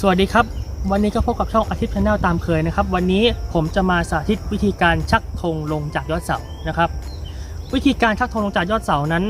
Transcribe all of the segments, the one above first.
สวัสดีครับ วันนี้ก็พบกับช่องอาทิตย์ชาแนลตามเคยนะครับ วันนี้ผมจะมาสาธิตวิธีการชักธงลงจากยอดเสานะครับ วิธีการชักธงลงจากยอดเสานั้น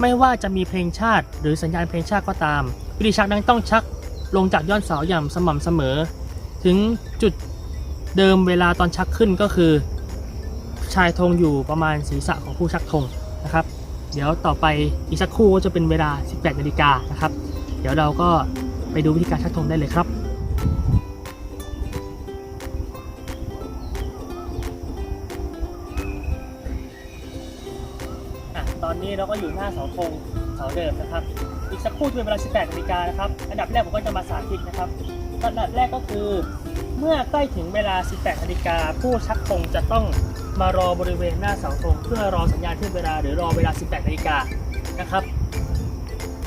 ไม่ว่าจะมีเพลงชาติ หรือสัญญาณเพลงชาติก็ตาม วิธีชักนั้นต้องชักลงจากยอดเสาอย่างสม่ำเสมอ ถึงจุดเดิมเวลาตอนชักขึ้นก็คือ ชายธงอยู่ประมาณศีรษะของผู้ชักธงนะครับ เดี๋ยวต่อไปอีกสักครู่ก็จะเป็นเวลา 18นาฬิกานะครับ เดี๋ยวเราก็ ไปดูวิธีการชักธงได้เลยครับอตอนนี้เราก็อยู่หน้าเสาธงเสาเดิมนะครับ อีกสักครู่จะเป็นเวลา 18นาฬิกานะครับ อันดับแรกผมก็จะมาสาธิตนะครับอันดับแรกก็คือ เมื่อใกล้ถึงเวลา 18นาฬิกาผู้ชักธงจะต้องมารอบริเวณหน้าเสาธงเพื่อรอสัญญาณขึ้นเวลาหรือรอเวลา 18นาฬิกานะครับ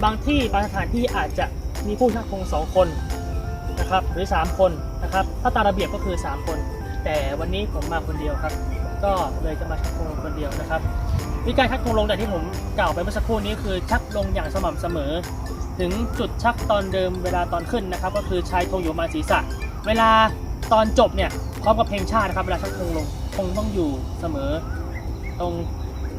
บางที่บางสถานที่อาจจะ มีผู้ชักธงสองคนนะครับหรือ 3 คนนะครับถ้าตามระเบียบก็คือ 3 คน แต่วันนี้ผมมาคนเดียวครับ ก็เลยจะมาชักธงลงคนเดียวนะครับวิธีการชักธงลงแต่ที่ผมกล่าวไปเมื่อสักครู่นี้คือชักลงอย่างสม่ำเสมอ ถึงจุดชักตอนเดิมเวลาตอนขึ้นนะครับ ก็คือชายธงอยู่มาศีรษะ เวลาตอนจบเนี่ยพร้อมกับเพลงชาตินะครับเวลาชักธงลงธงต้องอยู่เสมอ ตรง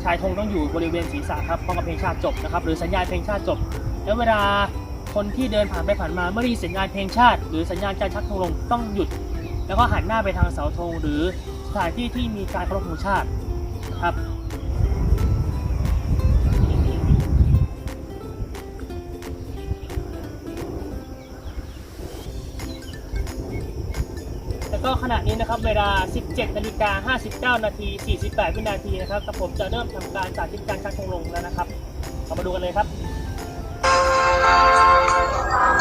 ชายธงต้องอยู่บริเวณศีรษะครับพร้อมกับเพลงชาติจบนะครับหรือสัญญาณเพลงชาติจบ แล้วเวลา คนที่เดินผ่านไปผ่านมาเมื่อได้ยินสัญญาณเพลงชาติ หรือสัญญาณการชักธงลงต้องหยุด แล้วก็หันหน้าไปทางเสาธงหรือสถานที่ที่มีการเคารพธงชาติครับแล้วก็ขณะนี้นะครับเวลา 17นาฬิกา59 นาที 48 วินาทีนะครับกับผมจะเริ่มทำการสาธิตการชักธงลงแล้วนะครับ เรามาดูกันเลยครับ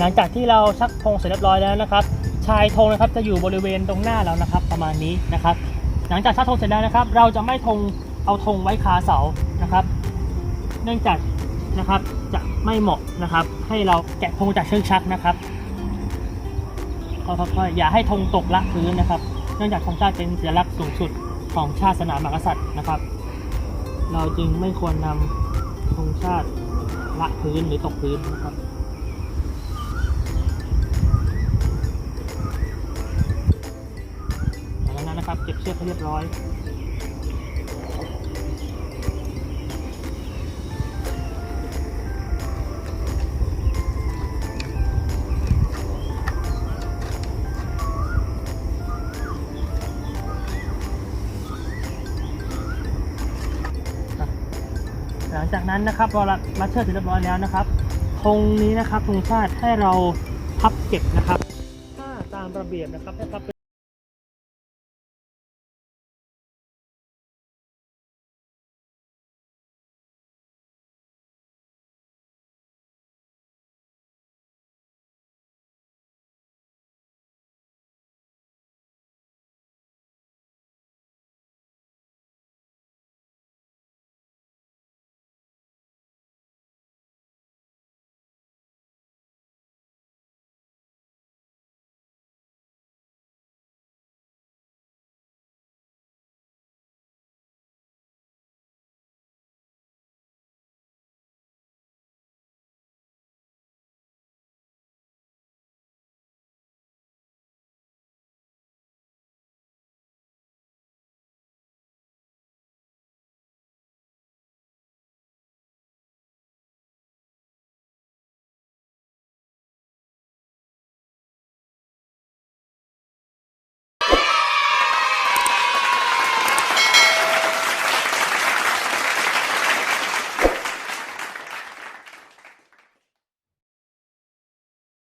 หลังจากที่เราชักธงเสร็จเรียบร้อยแล้วนะครับ ชายธงนะครับจะอยู่บริเวณตรงหน้าเรานะครับ ประมาณนี้นะครับ หลังจากชักธงเสร็จแล้วนะครับ เราจะไม่ธงเอาธงไว้คาเสานะครับ เนื่องจากนะครับจะไม่เหมาะนะครับ ให้เราแกะธงจากเชือกชักนะครับค่อยๆอย่าให้ธงตกละพื้นนะครับ เนื่องจากธงชาติเป็นสัญลักษณ์สูงสุดของชาติสนาหมหากษัตริย์นะครับ เราจึงไม่ควรนำธงชาติละพื้นหรือตกพื้นนะครับ เก็บเชือกให้เรียบร้อยหลังจากนั้นนะครับพอเรารัดเชือกเสร็จเรียบร้อยแล้วนะครับธงนี้นะครับธงชาติให้เราพับเก็บนะครับ ถ้าตามระเบียบนะครับให้พับเป็น